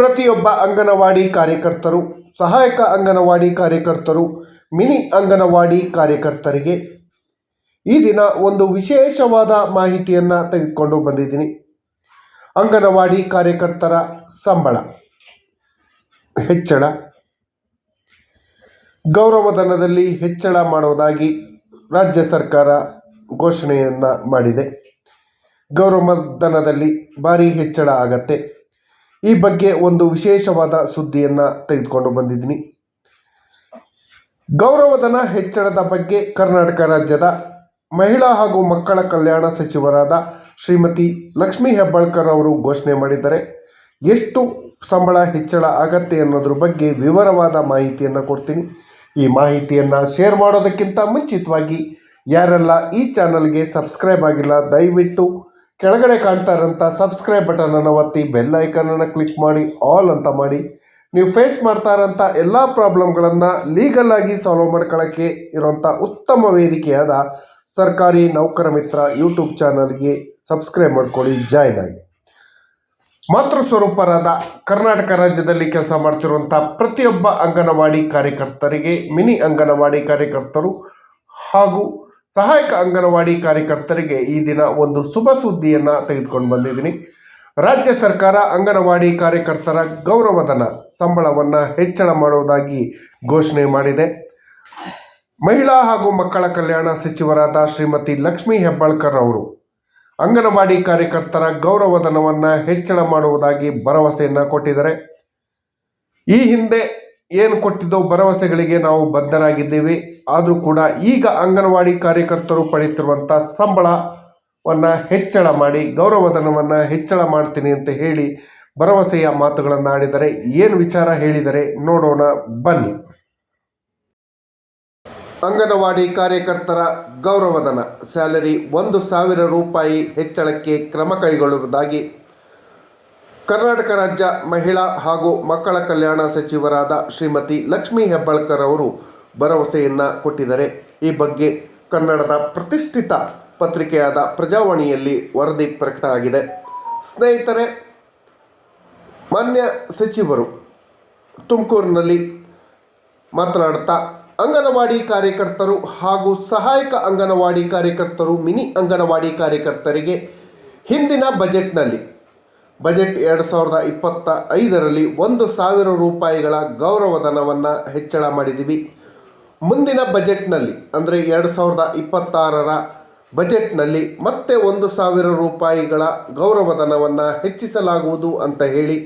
ಪ್ರತಿಯೊಬ್ಬ ಅಂಗನವಾಡಿ ಕಾರ್ಯಕರ್ತರು, ಸಹಾಯಕ ಅಂಗನವಾಡಿ ಕಾರ್ಯಕರ್ತರು, ಮಿನಿ ಅಂಗನವಾಡಿ ಕಾರ್ಯಕರ್ತರಿಗೆ ಈ ದಿನ ಒಂದು ವಿಶೇಷವಾದ ಮಾಹಿತಿಯನ್ನು ತೆಗೆದುಕೊಂಡು ಬಂದಿದ್ದೀನಿ. ಅಂಗನವಾಡಿ ಕಾರ್ಯಕರ್ತರ ಸಂಬಳ, ಹೆಚ್ಚಳ. ಗೌರವಧನದಲ್ಲಿ ಹೆಚ್ಚಳ ಮಾಡುವುದಾಗಿ ರಾಜ್ಯ ಸರ್ಕಾರ ಘೋಷಣೆಯನ್ನು ಮಾಡಿದೆ. ಗೌರವಧನದಲ್ಲಿ ಭಾರಿ ಹೆಚ್ಚಳ ಆಗತ್ತೆ. ಈ ಬಗ್ಗೆ ಒಂದು ವಿಶೇಷವಾದ ಸುದ್ದಿಯನ್ನು ತೆಗೆದುಕೊಂಡು ಬಂದಿದ್ದೀನಿ. ಗೌರವಧನ ಹೆಚ್ಚಳದ ಬಗ್ಗೆ ಕರ್ನಾಟಕ ರಾಜ್ಯದ ಮಹಿಳಾ ಹಾಗೂ ಮಕ್ಕಳ ಕಲ್ಯಾಣ ಸಚಿವರಾದ ಶ್ರೀಮತಿ ಲಕ್ಷ್ಮೀ ಹೆಬ್ಬಾಳ್ಕರ್ ಅವರು ಘೋಷಣೆ ಮಾಡಿದ್ದಾರೆ. ಎಷ್ಟು ಸಂಬಳ ಹೆಚ್ಚಳ ಆಗತ್ತೆ ಅನ್ನೋದ್ರ ಬಗ್ಗೆ ವಿವರವಾದ ಮಾಹಿತಿಯನ್ನು ಕೊಡ್ತೀನಿ. ಈ ಮಾಹಿತಿಯನ್ನು ಶೇರ್ ಮಾಡೋದಕ್ಕಿಂತ ಮುಂಚಿತವಾಗಿ ಯಾರೆಲ್ಲ ಈ ಚಾನಲ್ಗೆ ಸಬ್ಸ್ಕ್ರೈಬ್ ಆಗಿಲ್ಲ, ದಯವಿಟ್ಟು ಕೆಳಗಡೆ ಕಾಣ್ತಾ ಇರೋಂಥ ಸಬ್ಸ್ಕ್ರೈಬ್ ಬಟನನ್ನು ಒತ್ತಿ ಬೆಲ್ ಐಕನನ್ನು ಕ್ಲಿಕ್ ಮಾಡಿ ಆಲ್ ಅಂತ ಮಾಡಿ. ನೀವು ಫೇಸ್ ಮಾಡ್ತಾ ಇರೋಂಥ ಎಲ್ಲ ಪ್ರಾಬ್ಲಮ್ಗಳನ್ನು ಲೀಗಲ್ ಆಗಿ ಸಾಲ್ವ್ ಮಾಡ್ಕೊಳ್ಳೋಕ್ಕೆ ಇರೋಂಥ ಉತ್ತಮ ವೇದಿಕೆಯಾದ ಸರ್ಕಾರಿ ನೌಕರ ಮಿತ್ರ ಯೂಟ್ಯೂಬ್ ಚಾನಲ್ಗೆ ಸಬ್ಸ್ಕ್ರೈಬ್ ಮಾಡ್ಕೊಳ್ಳಿ ಜಾಯ್ನ್ ಆಗಿ. ಮಾತೃ ಸ್ವರೂಪರಾದ ಕರ್ನಾಟಕ ರಾಜ್ಯದಲ್ಲಿ ಕೆಲಸ ಮಾಡ್ತಿರುವಂಥ ಪ್ರತಿಯೊಬ್ಬ ಅಂಗನವಾಡಿ ಕಾರ್ಯಕರ್ತರಿಗೆ, ಮಿನಿ ಅಂಗನವಾಡಿ ಕಾರ್ಯಕರ್ತರು ಹಾಗೂ ಸಹಾಯಕ ಅಂಗನವಾಡಿ ಕಾರ್ಯಕರ್ತರಿಗೆ ಈ ದಿನ ಒಂದು ಶುಭ ಸುದ್ದಿಯನ್ನು ತೆಗೆದುಕೊಂಡು ಬಂದಿದ್ದೀನಿ. ರಾಜ್ಯ ಸರ್ಕಾರ ಅಂಗನವಾಡಿ ಕಾರ್ಯಕರ್ತರ ಗೌರವಧನ ಸಂಬಳವನ್ನು ಹೆಚ್ಚಳ ಮಾಡುವುದಾಗಿ ಘೋಷಣೆ ಮಾಡಿದೆ. ಮಹಿಳಾ ಹಾಗೂ ಮಕ್ಕಳ ಕಲ್ಯಾಣ ಸಚಿವರಾದ ಶ್ರೀಮತಿ ಲಕ್ಷ್ಮೀ ಹೆಬ್ಬಾಳ್ಕರ್ ಅವರು ಅಂಗನವಾಡಿ ಕಾರ್ಯಕರ್ತರ ಗೌರವಧನವನ್ನು ಹೆಚ್ಚಳ ಮಾಡುವುದಾಗಿ ಭರವಸೆಯನ್ನು ಕೊಟ್ಟಿದ್ದಾರೆ. ಈ ಹಿಂದೆ ಏನು ಕೊಟ್ಟಿದ್ದೋ ಭರವಸೆಗಳಿಗೆ ನಾವು ಬದ್ಧರಾಗಿದ್ದೇವೆ. ಆದರೂ ಕೂಡ ಈಗ ಅಂಗನವಾಡಿ ಕಾರ್ಯಕರ್ತರು ಪಡೆಯುತ್ತಿರುವಂಥ ಸಂಬಳವನ್ನು ಹೆಚ್ಚಳ ಮಾಡಿ, ಗೌರವಧನವನ್ನು ಹೆಚ್ಚಳ ಮಾಡ್ತೀನಿ ಅಂತ ಹೇಳಿ ಭರವಸೆಯ ಮಾತುಗಳನ್ನು ಆಡಿದರೆ ಏನು ವಿಚಾರ ಹೇಳಿದರೆ ನೋಡೋಣ, ಬನ್ನಿ. ಅಂಗನವಾಡಿ ಕಾರ್ಯಕರ್ತರ ಗೌರವಧನ, ಸ್ಯಾಲರಿ ಒಂದು ಸಾವಿರ ರೂಪಾಯಿ ಹೆಚ್ಚಳಕ್ಕೆ ಕ್ರಮ ಕೈಗೊಳ್ಳುವುದಾಗಿ ಕರ್ನಾಟಕ ರಾಜ್ಯ ಮಹಿಳಾ ಹಾಗೂ ಮಕ್ಕಳ ಕಲ್ಯಾಣ ಸಚಿವರಾದ ಶ್ರೀಮತಿ ಲಕ್ಷ್ಮೀ ಹೆಬ್ಬಾಳ್ಕರ್ ಅವರು ಭರವಸೆಯನ್ನು ಕೊಟ್ಟಿದ್ದಾರೆ. ಈ ಬಗ್ಗೆ ಕನ್ನಡದ ಪ್ರತಿಷ್ಠಿತ ಪತ್ರಿಕೆಯಾದ ಪ್ರಜಾವಾಣಿಯಲ್ಲಿ ವರದಿ ಪ್ರಕಟ ಆಗಿದೆ. ಸ್ನೇಹಿತರೆ, ಮಾನ್ಯ ಸಚಿವರು, ತುಮಕೂರಿನಲ್ಲಿ ಮಾತನಾಡ್ತಾ ಅಂಗನವಾಡಿ ಕಾರ್ಯಕರ್ತರು ಹಾಗೂ ಸಹಾಯಕ ಅಂಗನವಾಡಿ ಕಾರ್ಯಕರ್ತರು, ಮಿನಿ ಅಂಗನವಾಡಿ ಕಾರ್ಯಕರ್ತರಿಗೆ ಹಿಂದಿನ ಬಜೆಟ್ನಲ್ಲಿ ಬಜೆಟ್ ಎರಡು ಸಾವಿರದ ಇಪ್ಪತ್ತ ಐದರಲ್ಲಿ ಒಂದು ಸಾವಿರ ರೂಪಾಯಿಗಳ ಗೌರವಧನವನ್ನು ಹೆಚ್ಚಳ ಮಾಡಿದ್ದೀವಿ. ಮುಂದಿನ ಬಜೆಟ್ನಲ್ಲಿ, ಅಂದರೆ ಎರಡು ಸಾವಿರದ ಇಪ್ಪತ್ತಾರರ ಬಜೆಟ್ನಲ್ಲಿ ಮತ್ತೆ ಒಂದು ಸಾವಿರ ರೂಪಾಯಿಗಳ ಗೌರವಧನವನ್ನು ಹೆಚ್ಚಿಸಲಾಗುವುದು ಅಂತ ಹೇಳಿ,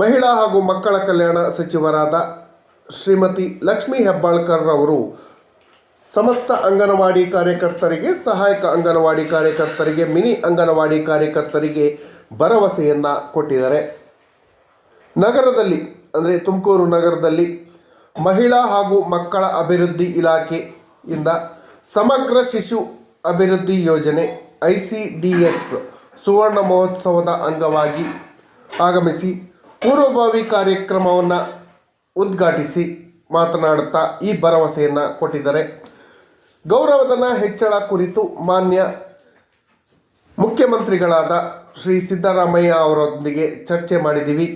ಮಹಿಳಾ ಹಾಗೂ ಮಕ್ಕಳ ಕಲ್ಯಾಣ ಸಚಿವರಾದ ಶ್ರೀಮತಿ ಲಕ್ಷ್ಮೀ ಹೆಬ್ಬಾಳ್ಕರ್ರವರು ಸಮಸ್ತ ಅಂಗನವಾಡಿ ಕಾರ್ಯಕರ್ತರಿಗೆ, ಸಹಾಯಕ ಅಂಗನವಾಡಿ ಕಾರ್ಯಕರ್ತರಿಗೆ, ಮಿನಿ ಅಂಗನವಾಡಿ ಕಾರ್ಯಕರ್ತರಿಗೆ ಭರವಸೆಯನ್ನು ಕೊಟ್ಟಿದ್ದಾರೆ. ನಗರದಲ್ಲಿ, ಅಂದರೆ ತುಮಕೂರು ನಗರದಲ್ಲಿ ಮಹಿಳಾ ಹಾಗೂ ಮಕ್ಕಳ ಅಭಿವೃದ್ಧಿ ಇಲಾಖೆಯಿಂದ ಸಮಗ್ರ ಶಿಶು ಅಭಿವೃದ್ಧಿ ಯೋಜನೆ ಐ ಸಿ ಡಿ ಎಸ್ ಸುವರ್ಣ ಮಹೋತ್ಸವದ ಅಂಗವಾಗಿ ಆಗಮಿಸಿ ಪೂರ್ವಭಾವಿ ಕಾರ್ಯಕ್ರಮವನ್ನು ಉದ್ಘಾಟಿಸಿ ಮಾತನಾಡುತ್ತಾ ಈ ಭರವಸೆಯನ್ನು ಕೊಟ್ಟಿದ್ದಾರೆ. ಗೌರವಧನ ಹೆಚ್ಚಳ ಕುರಿತು ಮಾನ್ಯ ಮುಖ್ಯಮಂತ್ರಿಗಳಾದ ಶ್ರೀ ಸಿದ್ದರಾಮಯ್ಯ ಅವರೊಂದಿಗೆ ಚರ್ಚೆ ಮಾಡಿದ್ದೀವಿ.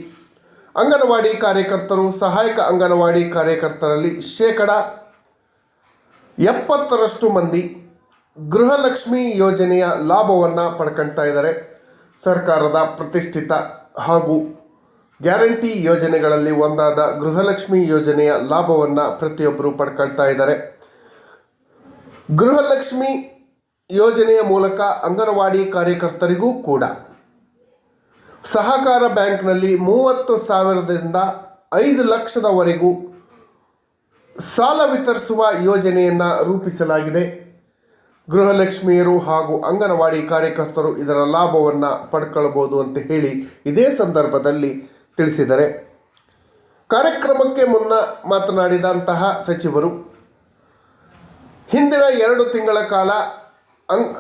ಅಂಗನವಾಡಿ ಕಾರ್ಯಕರ್ತರು, ಸಹಾಯಕ ಅಂಗನವಾಡಿ ಕಾರ್ಯಕರ್ತರಲ್ಲಿ ಶೇಕಡ ಎಪ್ಪತ್ತರಷ್ಟು ಮಂದಿ ಗೃಹಲಕ್ಷ್ಮಿ ಯೋಜನೆಯ ಲಾಭವನ್ನು ಪಡ್ಕೊಳ್ತಾ ಇದ್ದಾರೆ. ಸರ್ಕಾರದ ಪ್ರತಿಷ್ಠಿತ ಹಾಗೂ ಗ್ಯಾರಂಟಿ ಯೋಜನೆಗಳಲ್ಲಿ ಒಂದಾದ ಗೃಹಲಕ್ಷ್ಮಿ ಯೋಜನೆಯ ಲಾಭವನ್ನು ಪ್ರತಿಯೊಬ್ಬರು ಪಡ್ಕೊಳ್ತಾ ಇದ್ದಾರೆ. ಗೃಹಲಕ್ಷ್ಮಿ ಯೋಜನೆಯ ಮೂಲಕ ಅಂಗನವಾಡಿ ಕಾರ್ಯಕರ್ತರಿಗೂ ಕೂಡ ಸಹಕಾರ ಬ್ಯಾಂಕ್ನಲ್ಲಿ ಮೂವತ್ತು ಸಾವಿರದಿಂದ ಐದು ಲಕ್ಷದವರೆಗೂ ಸಾಲ ವಿತರಿಸುವ ಯೋಜನೆಯನ್ನು ರೂಪಿಸಲಾಗಿದೆ. ಗೃಹಲಕ್ಷ್ಮಿಯರು ಹಾಗೂ ಅಂಗನವಾಡಿ ಕಾರ್ಯಕರ್ತರು ಇದರ ಲಾಭವನ್ನು ಪಡ್ಕೊಳ್ಬೋದು ಅಂತ ಹೇಳಿ ಇದೇ ಸಂದರ್ಭದಲ್ಲಿ ತಿಳಿಸಿದರೆ ಕಾರ್ಯಕ್ರಮಕ್ಕೆ ಮುನ್ನ ಮಾತನಾಡಿದಂತಹ ಸಚಿವರು, ಹಿಂದಿನ ಎರಡು ತಿಂಗಳ ಕಾಲ ಅಂಗ್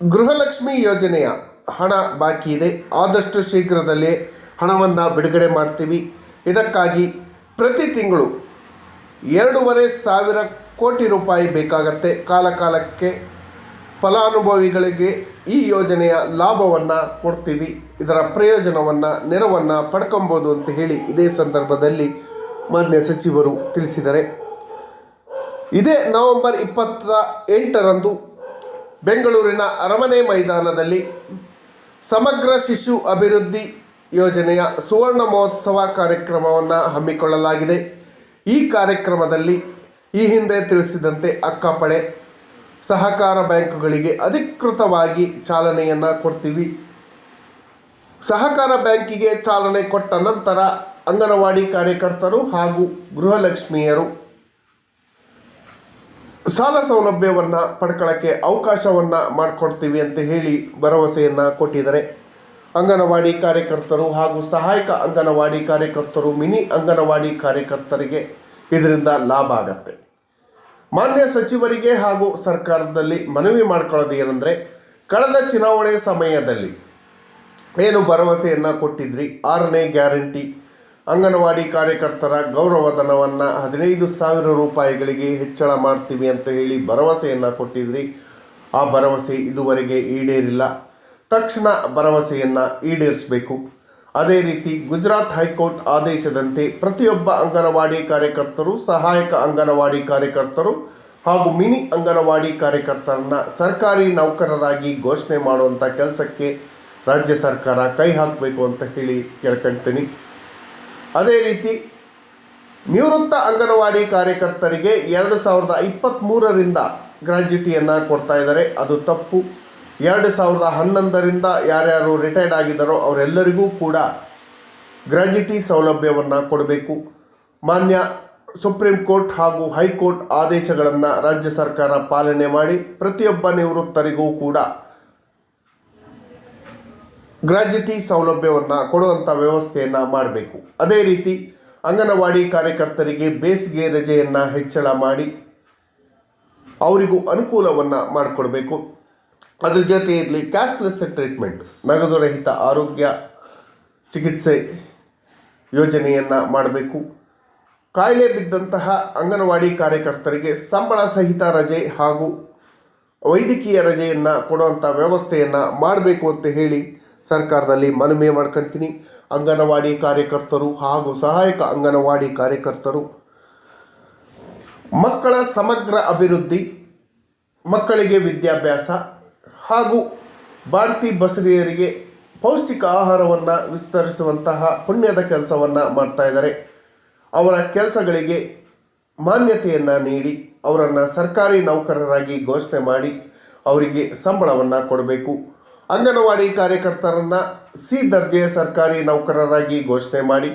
ಗೃಹಲಕ್ಷ್ಮಿ ಯೋಜನೆಯ ಹಣ ಬಾಕಿ ಇದೆ. ಆದಷ್ಟು ಶೀಘ್ರದಲ್ಲೇ ಹಣವನ್ನು ಬಿಡುಗಡೆ ಮಾಡ್ತೀವಿ. ಇದಕ್ಕಾಗಿ ಪ್ರತಿ ತಿಂಗಳು ಎರಡೂವರೆ ಸಾವಿರ ಕೋಟಿ ರೂಪಾಯಿ ಬೇಕಾಗತ್ತೆ. ಕಾಲಕಾಲಕ್ಕೆ ಫಲಾನುಭವಿಗಳಿಗೆ ಈ ಯೋಜನೆಯ ಲಾಭವನ್ನು ಕೊಡ್ತೀವಿ. ಇದರ ಪ್ರಯೋಜನವನ್ನು, ನೆರವನ್ನು ಪಡ್ಕೊಬೋದು ಅಂತ ಹೇಳಿ ಇದೇ ಸಂದರ್ಭದಲ್ಲಿ ಮಾನ್ಯ ಸಚಿವರು ತಿಳಿಸಿದ್ದಾರೆ ಇದೇ ನವೆಂಬರ್ ಇಪ್ಪತ್ತ ಎಂಟರಂದು ಬೆಂಗಳೂರಿನ ಅರಮನೆ ಮೈದಾನದಲ್ಲಿ ಸಮಗ್ರ ಶಿಶು ಅಭಿವೃದ್ಧಿ ಯೋಜನೆಯ ಸುವರ್ಣ ಮಹೋತ್ಸವ ಕಾರ್ಯಕ್ರಮವನ್ನು ಹಮ್ಮಿಕೊಳ್ಳಲಾಗಿದೆ. ಈ ಕಾರ್ಯಕ್ರಮದಲ್ಲಿ ಈ ಹಿಂದೆ ತಿಳಿಸಿದಂತೆ ಅಕ್ಕಪಡೆ, ಸಹಕಾರ ಬ್ಯಾಂಕುಗಳಿಗೆ ಅಧಿಕೃತವಾಗಿ ಚಾಲನೆಯನ್ನು ಕೊಡ್ತೀವಿ. ಸಹಕಾರ ಬ್ಯಾಂಕಿಗೆ ಚಾಲನೆ ಕೊಟ್ಟ ನಂತರ ಅಂಗನವಾಡಿ ಕಾರ್ಯಕರ್ತರು ಹಾಗೂ ಗೃಹಲಕ್ಷ್ಮಿಯರು ಸಾಲ ಸೌಲಭ್ಯವನ್ನು ಪಡ್ಕೊಳ್ಳೋಕ್ಕೆ ಅವಕಾಶವನ್ನು ಮಾಡಿಕೊಡ್ತೀವಿ ಅಂತ ಹೇಳಿ ಭರವಸೆಯನ್ನು ಕೊಟ್ಟಿದ್ದಾರೆ. ಅಂಗನವಾಡಿ ಕಾರ್ಯಕರ್ತರು ಹಾಗೂ ಸಹಾಯಕ ಅಂಗನವಾಡಿ ಕಾರ್ಯಕರ್ತರು, ಮಿನಿ ಅಂಗನವಾಡಿ ಕಾರ್ಯಕರ್ತರಿಗೆ ಇದರಿಂದ ಲಾಭ ಆಗತ್ತೆ. ಮಾನ್ಯ ಸಚಿವರಿಗೆ ಹಾಗೂ ಸರ್ಕಾರದಲ್ಲಿ ಮನವಿ ಮಾಡ್ಕೊಳ್ಳೋದು ಏನಂದರೆ, ಕಳೆದ ಚುನಾವಣೆ ಸಮಯದಲ್ಲಿ ಏನು ಭರವಸೆಯನ್ನು ಕೊಟ್ಟಿದ್ರಿ? ಆರನೇ ಗ್ಯಾರಂಟಿ ಅಂಗನವಾಡಿ ಕಾರ್ಯಕರ್ತರ ಗೌರವಧನವನ್ನು ಹದಿನೈದು ಸಾವಿರ ರೂಪಾಯಿಗಳಿಗೆ ಹೆಚ್ಚಳ ಮಾಡ್ತೀವಿ ಅಂತ ಹೇಳಿ ಭರವಸೆಯನ್ನು ಕೊಟ್ಟಿದ್ರಿ. ಆ ಭರವಸೆ ಇದುವರೆಗೆ ಈಡೇರಿಲ್ಲ. ತಕ್ಷಣ ಭರವಸೆಯನ್ನು ಈಡೇರಿಸಬೇಕು. ಅದೇ ರೀತಿ ಗುಜರಾತ್ ಹೈಕೋರ್ಟ್ ಆದೇಶದಂತೆ ಪ್ರತಿಯೊಬ್ಬ ಅಂಗನವಾಡಿ ಕಾರ್ಯಕರ್ತರು, ಸಹಾಯಕ ಅಂಗನವಾಡಿ ಕಾರ್ಯಕರ್ತರು ಹಾಗೂ ಮಿನಿ ಅಂಗನವಾಡಿ ಕಾರ್ಯಕರ್ತರನ್ನು ಸರ್ಕಾರಿ ನೌಕರರಾಗಿ ಘೋಷಣೆ ಮಾಡುವಂಥ ಕೆಲಸಕ್ಕೆ ರಾಜ್ಯ ಸರ್ಕಾರ ಕೈ ಹಾಕಬೇಕು ಅಂತ ಹೇಳಿ ಕೇಳ್ಕೊಳ್ತೀನಿ ಅದೇ ರೀತಿ ನಿವೃತ್ತ ಅಂಗನವಾಡಿ ಕಾರ್ಯಕರ್ತರಿಗೆ ಎರಡು ಸಾವಿರದ ಇಪ್ಪತ್ತ್ಮೂರರಿಂದ ಗ್ರ್ಯಾಜ್ಯುಟಿಯನ್ನು ಕೊಡ್ತಾ ಇದ್ದಾರೆ. ಅದು ತಪ್ಪು. ಎರಡು ಸಾವಿರದ ಹನ್ನೊಂದರಿಂದ ಯಾರ್ಯಾರು ರಿಟೈರ್ಡ್ ಆಗಿದ್ದಾರೋ ಅವರೆಲ್ಲರಿಗೂ ಕೂಡ ಗ್ರ್ಯಾಜ್ಯುಟಿ ಸೌಲಭ್ಯವನ್ನು ಕೊಡಬೇಕು. ಮಾನ್ಯ ಸುಪ್ರೀಂ ಕೋರ್ಟ್ ಹಾಗೂ ಹೈಕೋರ್ಟ್ ಆದೇಶಗಳನ್ನು ರಾಜ್ಯ ಸರ್ಕಾರ ಪಾಲನೆ ಮಾಡಿ ಪ್ರತಿಯೊಬ್ಬ ನಿವೃತ್ತರಿಗೂ ಕೂಡ ಗ್ರ್ಯಾಜ್ಯುಟಿ ಸೌಲಭ್ಯವನ್ನು ಕೊಡುವಂಥ ವ್ಯವಸ್ಥೆಯನ್ನು ಮಾಡಬೇಕು. ಅದೇ ರೀತಿ ಅಂಗನವಾಡಿ ಕಾರ್ಯಕರ್ತರಿಗೆ ಬೇಸಿಗೆ ರಜೆಯನ್ನು ಹೆಚ್ಚಳ ಮಾಡಿ ಅವರಿಗೂ ಅನುಕೂಲವನ್ನು ಮಾಡಿಕೊಡಬೇಕು. ಅದರ ಜೊತೆಯಲ್ಲಿ ಕ್ಯಾಶ್ಲೆಸ್ ಟ್ರೀಟ್ಮೆಂಟ್, ನಗದು ರಹಿತ ಆರೋಗ್ಯ ಚಿಕಿತ್ಸೆ ಯೋಜನೆಯನ್ನು ಮಾಡಬೇಕು. ಕಾಯಿಲೆ ಬಿದ್ದಂತಹ ಅಂಗನವಾಡಿ ಕಾರ್ಯಕರ್ತರಿಗೆ ಸಂಬಳ ಸಹಿತ ರಜೆ ಹಾಗೂ ವೈದ್ಯಕೀಯ ರಜೆಯನ್ನು ಕೊಡುವಂಥ ವ್ಯವಸ್ಥೆಯನ್ನು ಮಾಡಬೇಕು ಅಂತ ಹೇಳಿ ಸರ್ಕಾರದಲ್ಲಿ ಮನವಿ ಮಾಡ್ಕೊಳ್ತೀನಿ ಅಂಗನವಾಡಿ ಕಾರ್ಯಕರ್ತರು ಹಾಗೂ ಸಹಾಯಕ ಅಂಗನವಾಡಿ ಕಾರ್ಯಕರ್ತರು. ಮಕ್ಕಳ ಸಮಗ್ರ ಅಭಿವೃದ್ಧಿ, ಮಕ್ಕಳಿಗೆ ವಿದ್ಯಾಭ್ಯಾಸ ಹಾಗೂ ಬಾಣ್ತಿ ಬಸರಿಯರಿಗೆ ಪೌಷ್ಟಿಕ ಆಹಾರವನ್ನು ವಿಸ್ತರಿಸುವಂತಹ ಪುಣ್ಯದ ಕೆಲಸವನ್ನು ಮಾಡ್ತಾ ಇದ್ದಾರೆ. ಅವರ ಕೆಲಸಗಳಿಗೆ ಮಾನ್ಯತೆಯನ್ನು ನೀಡಿ, ಅವರನ್ನು ಸರ್ಕಾರಿ ನೌಕರರಾಗಿ ಘೋಷಣೆ ಮಾಡಿ, ಅವರಿಗೆ ಸಂಬಳವನ್ನು ಕೊಡಬೇಕು. ಅಂಗನವಾಡಿ ಕಾರ್ಯಕರ್ತರನ್ನು ಸಿ ದರ್ಜೆಯ ಸರ್ಕಾರಿ ನೌಕರರಾಗಿ ಘೋಷಣೆ ಮಾಡಿ.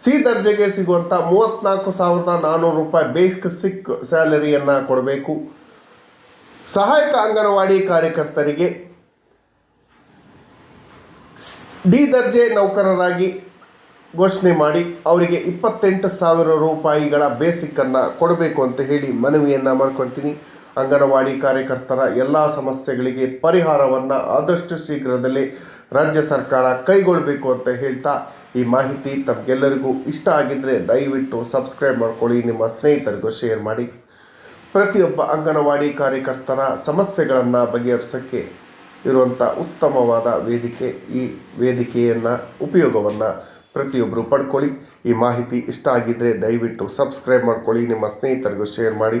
ಸಿ ದರ್ಜೆಗೆ ಸಿಗುವಂಥ ಮೂವತ್ತ್ನಾಲ್ಕು ಸಾವಿರದ ನಾನ್ನೂರು ರೂಪಾಯಿ ಬೇಸಿಕ್ ಸ್ಯಾಲರಿಯನ್ನು ಕೊಡಬೇಕು. ಸಹಾಯಕ ಅಂಗನವಾಡಿ ಕಾರ್ಯಕರ್ತರಿಗೆ ಡಿ ದರ್ಜೆ ನೌಕರರಾಗಿ ಘೋಷಣೆ ಮಾಡಿ ಅವರಿಗೆ ಇಪ್ಪತ್ತೆಂಟು ಸಾವಿರ ರೂಪಾಯಿಗಳ ಬೇಸಿಕ್ಕನ್ನು ಕೊಡಬೇಕು ಅಂತ ಹೇಳಿ ಮನವಿಯನ್ನು ಮಾಡ್ಕೊಳ್ತೀನಿ. ಅಂಗನವಾಡಿ ಕಾರ್ಯಕರ್ತರ ಎಲ್ಲ ಸಮಸ್ಯೆಗಳಿಗೆ ಪರಿಹಾರವನ್ನು ಆದಷ್ಟು ಶೀಘ್ರದಲ್ಲೇ ರಾಜ್ಯ ಸರ್ಕಾರ ಕೈಗೊಳ್ಳಬೇಕು ಅಂತ ಹೇಳ್ತಾ ಈ ಮಾಹಿತಿ ತಮಗೆಲ್ಲರಿಗೂ ಇಷ್ಟ ಆಗಿದ್ದರೆ ದಯವಿಟ್ಟು ಸಬ್ಸ್ಕ್ರೈಬ್ ಮಾಡ್ಕೊಳ್ಳಿ, ನಿಮ್ಮ ಸ್ನೇಹಿತರಿಗೂ ಶೇರ್ ಮಾಡಿ. ಪ್ರತಿಯೊಬ್ಬ ಅಂಗನವಾಡಿ ಕಾರ್ಯಕರ್ತರ ಸಮಸ್ಯೆಗಳನ್ನು ಬಗೆಹರಿಸೋಕ್ಕೆ ಇರುವಂಥ ಉತ್ತಮವಾದ ವೇದಿಕೆ, ಈ ವೇದಿಕೆಯನ್ನು ಉಪಯೋಗವನ್ನು ಪ್ರತಿಯೊಬ್ಬರು ಪಡ್ಕೊಳ್ಳಿ. ಈ ಮಾಹಿತಿ ಇಷ್ಟ ಆಗಿದ್ದರೆ ದಯವಿಟ್ಟು ಸಬ್ಸ್ಕ್ರೈಬ್ ಮಾಡ್ಕೊಳ್ಳಿ, ನಿಮ್ಮ ಸ್ನೇಹಿತರಿಗೂ ಶೇರ್ ಮಾಡಿ.